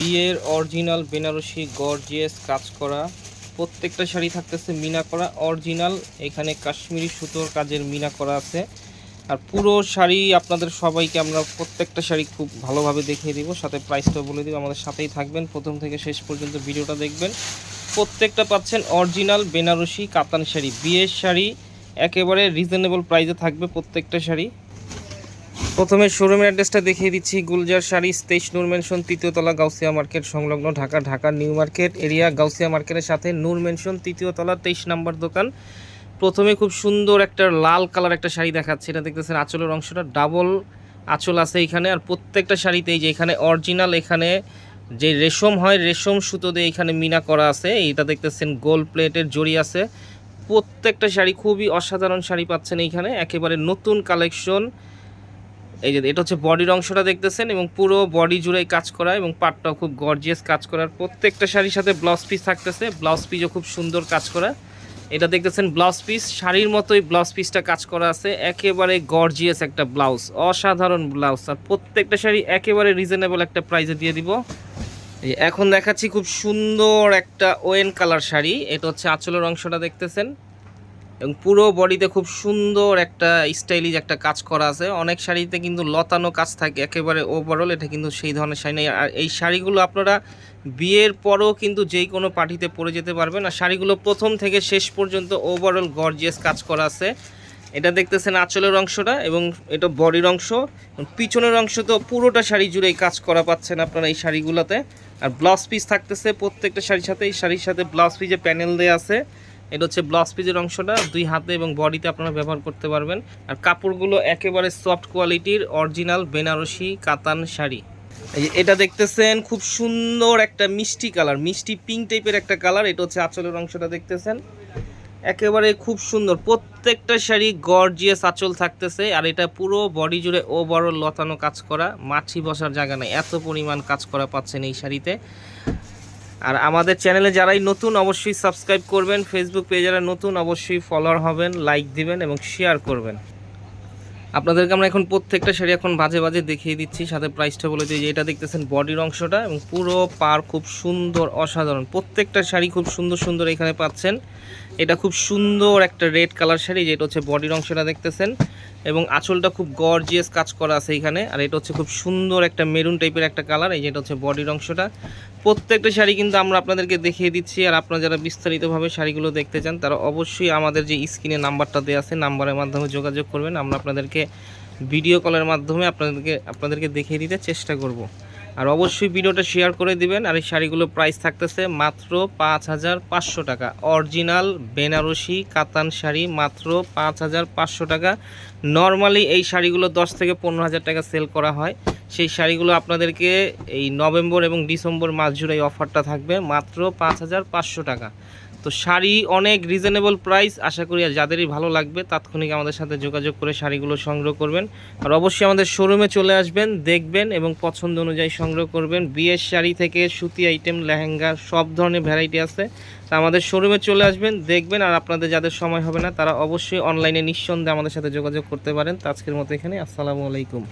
বিয়ের original Banarasi gorgeous কাজ করা। প্রত্যেকটা শাড়ি থাকতেছে মিনা করা। অরিজিনাল, এখানে কাশ্মীরি সুতোর কাজের মিনা করা আছে। আর পুরো শাড়ি আপনাদের সবাইকে আমরা প্রত্যেকটা শাড়ি খুব ভালোভাবে দেখিয়ে দিব, সাথে প্রাইসটাও বলে দিব। আমাদের সাথেই থাকবেন, প্রথম থেকে শেষ পর্যন্ত ভিডিওটা দেখবেন। প্রত্যেকটা পাচ্ছেন অরিজিনাল বেনারসি কাতান শাড়ি। বিয়ের শাড়ি একেবারে রিজনেবল প্রাইসে থাকবে প্রত্যেকটা শাড়ি। প্রথমে শোরুমের অ্যাড্রেসটা দেখিয়ে দিচ্ছি। গুলজার শাড়ি স্টেশ নূর মেনশন তৃতীয়তলা গাউসিয়া মার্কেট সংলগ্ন Dhaka Dhaka new market area Gausia মার্কেটের সাথে নূর মেনশন তৃতীয়তলা তেইশ নাম্বার দোকান। প্রথমে খুব সুন্দর একটা লাল কালার একটা শাড়ি দেখাচ্ছে। এটা দেখতেছেন আঁচলের অংশটা ডাবল আঁচল আছে এখানে। আর প্রত্যেকটা শাড়িতেই যে এখানে অরিজিনাল এখানে যে রেশম হয়, রেশম সুতো দিয়ে এখানে মিনা করা আছে। এটা দেখতেছেন গোল প্লেটের জড়ি আছে। প্রত্যেকটা শাড়ি খুবই অসাধারণ শাড়ি পাচ্ছেন এইখানে। একেবারে নতুন কালেকশন এই যে, এটা হচ্ছে বডির অংশটা দেখতেছেন এবং পুরো বডি জুড়েই কাজ করা এবং পাটটাও খুব গর্জিয়াস কাজ করার। প্রত্যেকটা শাড়ির সাথে ব্লাউজ পিস থাকতেছে ব্লাউজ পিসও খুব সুন্দর কাজ করা। এটা দেখতেছেন ব্লাউজ পিস শাড়ির মতোই ব্লাউজ পিসটা কাজ করা আছে, একেবারে গর্জিয়াস একটা ব্লাউজ অসাধারণ ব্লাউজ আর প্রত্যেকটা শাড়ি একেবারে রিজনেবল একটা প্রাইসে দিয়ে দিব। এখন দেখাচ্ছি খুব সুন্দর একটা ওয়েন কালার শাড়ি, এটা হচ্ছে আঁচলের অংশটা দেখতেছেন। এবং পুরো বডিতে খুব সুন্দর একটা স্টাইলিশ একটা কাজ করা আছে। অনেক শাড়িতে কিন্তু লতানো কাজ থাকে, একেবারে ওভারঅল এটা কিন্তু সেই ধরনের শাড়ি নেই। আর এই শাড়িগুলো আপনারা বিয়ের পরও কিন্তু যেই কোনো পার্টিতে পরে যেতে পারবেন। আর শাড়িগুলো প্রথম থেকে শেষ পর্যন্ত ওভারঅল গর্জিয়াস কাজ করা আছে। এটা দেখতেছেন আঁচলের অংশটা এবং এটা বডির অংশ। পিছনের অংশ তো পুরোটা শাড়ি জুড়েই কাজ করা পাচ্ছেন আপনারা এই শাড়িগুলোতে। আর ব্লাউজ পিস থাকতেছে প্রত্যেকটা শাড়ির সাথে। এই শাড়ির সাথে ব্লাউজ পিসে প্যানেল দেওয়া আছে। এটা হচ্ছে ব্লাউজ পিসের অংশটা। দুই হাতে এবং বডিতে আপনারা ব্যবহার করতে পারবেন। আর কাপড়গুলো একেবারে সফট কোয়ালিটির অরিজিনাল বেনারসি কাতান শাড়ি। এটা দেখতেছেন, খুব সুন্দর একটা মিষ্টি কালার, মিষ্টি পিঙ্ক টাইপের একটা কালার। এটা হচ্ছে আঁচলের অংশটা দেখতেছেন। একেবারে খুব সুন্দর, প্রত্যেকটা শাড়ি গর্জিয়াস আঁচল থাকতেছে। আর এটা পুরো বডি জুড়ে ও বড় লতানো কাজ করা, মাছি বসার জায়গা নেই। এত পরিমাণ কাজ করা পাচ্ছেন এই শাড়িতে। আর আমাদের চ্যানেলে যারাই নতুন, অবশ্যই সাবস্ক্রাইব করবেন। ফেসবুক পেজে যারা নতুন, অবশ্যই ফলোয়ার হবেন লাইক দিবেন এবং শেয়ার করবেন। আপনাদেরকে আমরা এখন প্রত্যেকটা শাড়ি এখন বাজে বাজে দেখিয়ে দিচ্ছি। সাথে প্রাইসটা বলে দিই যে এটা দেখতেছেন বডির অংশটা এবং পুরো পার খুব সুন্দর, অসাধারণ। প্রত্যেকটা শাড়ি খুব সুন্দর সুন্দর এখানে পাচ্ছেন। এটা খুব সুন্দর একটা রেড কালার শাড়ি, যেটা হচ্ছে বডির অংশটা দেখতেছেন। এবং আঁচলটা খুব গর্জিয়াস কাজ করা আছে এখানে। আর এটা হচ্ছে খুব সুন্দর একটা মেরুন টাইপের একটা কালার এই যেটা হচ্ছে বডির অংশটা। প্রত্যেকটা শাড়ি কিন্তু আমরা আপনাদেরকে দেখিয়ে দিচ্ছি, আর আপনারা যারা বিস্তারিতভাবে শাড়িগুলো দেখতে চান, তারা অবশ্যই আমাদের যে স্ক্রিনে নাম্বারটা দেওয়া আছে, নাম্বারের মাধ্যমে যোগাযোগ করবেন। আমরা আপনাদেরকে ভিডিও কলের মাধ্যমে আপনাদেরকে আপনাদেরকে দেখিয়ে দিতে চেষ্টা করব। আর অবশ্যই ভিডিওটা শেয়ার করে দিবেন, আর এই শাড়িগুলো প্রাইস থাকতেছে মাত্র পাঁচ হাজার পাঁচশো টাকা। অরিজিনাল বেনারসি কাতান শাড়ি মাত্র পাঁচ হাজার পাঁচশো টাকা। নর্মালি এই শাড়িগুলো দশ থেকে পনেরো হাজার টাকা সেল করা হয়। সেই শাড়িগুলো আপনাদেরকে এই নভেম্বর এবং ডিসেম্বর মাস জুড়ে এই অফারটা থাকবে মাত্র পাঁচ হাজার পাঁচশো টাকা। তো শাড়ি অনেক রিজনেবল প্রাইস আশা করি আর যাদেরই ভালো লাগবে তাৎক্ষণিক আমাদের সাথে যোগাযোগ করে শাড়িগুলো সংগ্রহ করবেন। আর অবশ্যই আমাদের শোরুমে চলে আসবেন, দেখবেন এবং পছন্দ অনুযায়ী সংগ্রহ করবেন। বিয়ের শাড়ি থেকে সুতি আইটেম লেহেঙ্গা, সব ধরনের ভ্যারাইটি আছে। তা আমাদের শোরুমে চলে আসবেন, দেখবেন আর আপনাদের যাদের সময় হবে না, তারা অবশ্যই অনলাইনে নিঃসন্দেহে আমাদের সাথে যোগাযোগ করতে পারেন। তো আজকের মতো এখানে আসসালামু আলাইকুম।